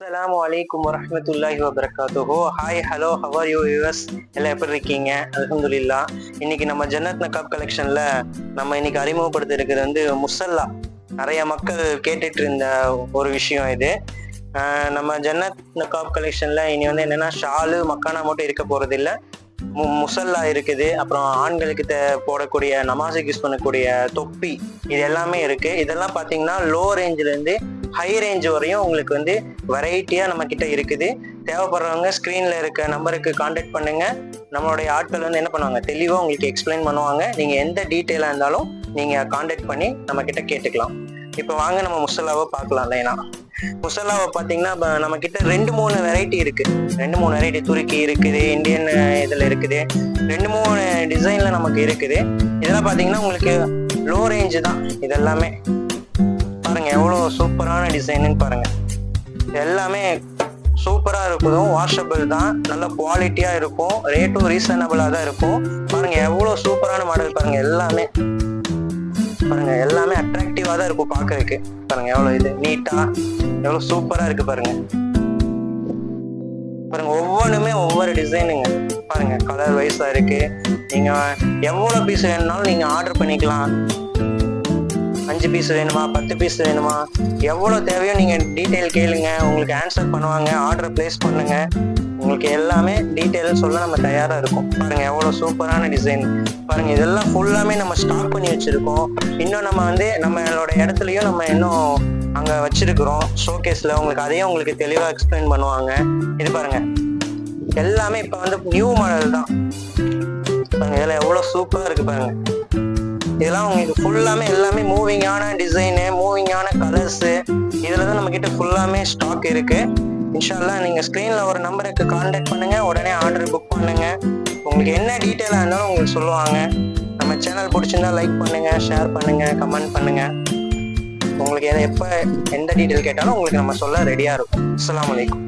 அலாம் வலைக்கம் வரமத்துல்லாஹி வபரகாத்துஹோ hi hello how are you viewers எல்லாம் எப்படி இருக்கீங்க? அலமதுல்லா இன்னைக்கு நம்ம ஜன்னத் நகாப் கலெக்ஷன்ல நம்ம இன்னைக்கு அறிமுகப்படுத்த இருக்கிறது வந்து முசல்லா. நிறைய மக்கள் கேட்டுட்டு இருந்த ஒரு விஷயம் இது. நம்ம ஜன்னத் நகாப் கலெக்ஷன்ல இனி வந்து என்னன்னா ஷாலு மக்கானா மட்டும் இருக்க போறது இல்லை முசல்லா இருக்குது. அப்புறம் ஆண்களுக்கு போடக்கூடிய நமாசுக்கு யூஸ் பண்ணக்கூடிய தொப்பி இது எல்லாமே இருக்கு. இதெல்லாம் பாத்தீங்கன்னா லோ ரேஞ்சில இருந்து ஹை ரேஞ்ச் வரையும் உங்களுக்கு வந்து வெரைட்டியா நம்ம கிட்ட இருக்குது. தேவைப்படுறவங்க ஸ்க்ரீன்ல இருக்க நம்பருக்கு கான்டாக்ட் பண்ணுங்க. நம்மளுடைய ஆட்கள் வந்து என்ன பண்ணுவாங்க? தெளிவா உங்களுக்கு எக்ஸ்பிளைன் பண்ணுவாங்க. நீங்க எந்த டீட்டெயிலா இருந்தாலும் நீங்க கான்டாக்ட் பண்ணி நம்ம கிட்ட கேட்டுக்கலாம். இப்போ வாங்க நம்ம முசல்லாவை பார்க்கலாம் லைனா முசல்லாவை பார்த்தீங்கன்னா நம்ம கிட்ட ரெண்டு மூணு வெரைட்டி இருக்கு. ரெண்டு மூணு வெரைட்டி துருக்கி இருக்குது இந்தியன் இதில் இருக்குது. ரெண்டு மூணு டிசைன்ல நமக்கு இருக்குது. இதெல்லாம் பார்த்தீங்கன்னா உங்களுக்கு லோ ரேஞ்சு தான். இது எல்லாமே பாருங்க எவ்வளோ சூப்பரான டிசைனுன்னு பாருங்க. இது எல்லாமே சூப்பரா இருக்கும் வாஷபிள் தான். நல்ல குவாலிட்டியா இருக்கும். ரேட்டும் ரீசனபிளா தான் இருக்கும். பாருங்க எவ்வளோ சூப்பரான மாடல் பாருங்க எல்லாமே. பாருங்க எல்லாமே அட்ராக்டிவா தான் இருக்கும் பாக்குறதுக்கு பாருங்க எவ்வளோ இது நீட்டா எவ்வளோ சூப்பரா இருக்கு பாருங்க. பாருங்க ஒவ்வொன்றுமே ஒவ்வொரு டிசைனுங்க பாருங்க கலர் வைஸா இருக்கு. நீங்க எவ்வளவு பீஸ் வேணும்னாலும் நீங்க ஆர்டர் பண்ணிக்கலாம். அஞ்சு பீஸ் வேணுமா பத்து பீஸ் வேணுமா எவ்வளவு தேவையோ நீங்க டீட்டெயில் கேளுங்க. உங்களுக்கு ஆன்சர் பண்ணுவாங்க ஆர்டர் பிளேஸ் பண்ணுங்க. உங்களுக்கு எல்லாமே டீட்டெயில் சொல்ல நம்ம தயாரா இருக்கும். பாருங்க எவ்வளவு சூப்பரான டிசைன் பாருங்க இதெல்லாம் ஃபுல்லாமே நம்ம ஸ்டாக் பண்ணி வச்சிருக்கோம். இன்னும் நம்ம வந்து நம்மளோட இடத்துலயும் நம்ம இன்னும் அங்க வச்சிருக்கிறோம். ஷோகேஸ்ல உங்களுக்கு அதையும் உங்களுக்கு தெளிவா எக்ஸ்பிளைன் பண்ணுவாங்க. இது பாருங்க. எல்லாமே இப்ப வந்து நியூ மாடல் தான். பாருங்க இதெல்லாம் எவ்வளவு சூப்பரா இருக்கு பாருங்க. இதெல்லாம் உங்களுக்கு ஃபுல்லாமே எல்லாமே மூவிங்கான டிசைனு மூவிங்கான கலர்ஸு இதில் தான் நம்ம கிட்ட ஃபுல்லாமே ஸ்டாக் இருக்கு. இன்ஷால்லா நீங்கள் ஸ்க்ரீனில் ஒரு நம்பருக்கு காண்டாக்ட் பண்ணுங்கள் உடனே ஆர்டர் புக் பண்ணுங்கள் உங்களுக்கு என்ன டீட்டெயிலாக இருந்தாலும் உங்களுக்கு சொல்லுவாங்க. நம்ம சேனல் பிடிச்சிருந்தா லைக் பண்ணுங்கள் ஷேர் பண்ணுங்கள் கமெண்ட் பண்ணுங்கள் உங்களுக்கு எதை எப்போ எந்த டீட்டெயில் கேட்டாலும் உங்களுக்கு நம்ம சொல்ல ரெடியாக இருக்கும். அஸ்லாம் அலைக்கும்.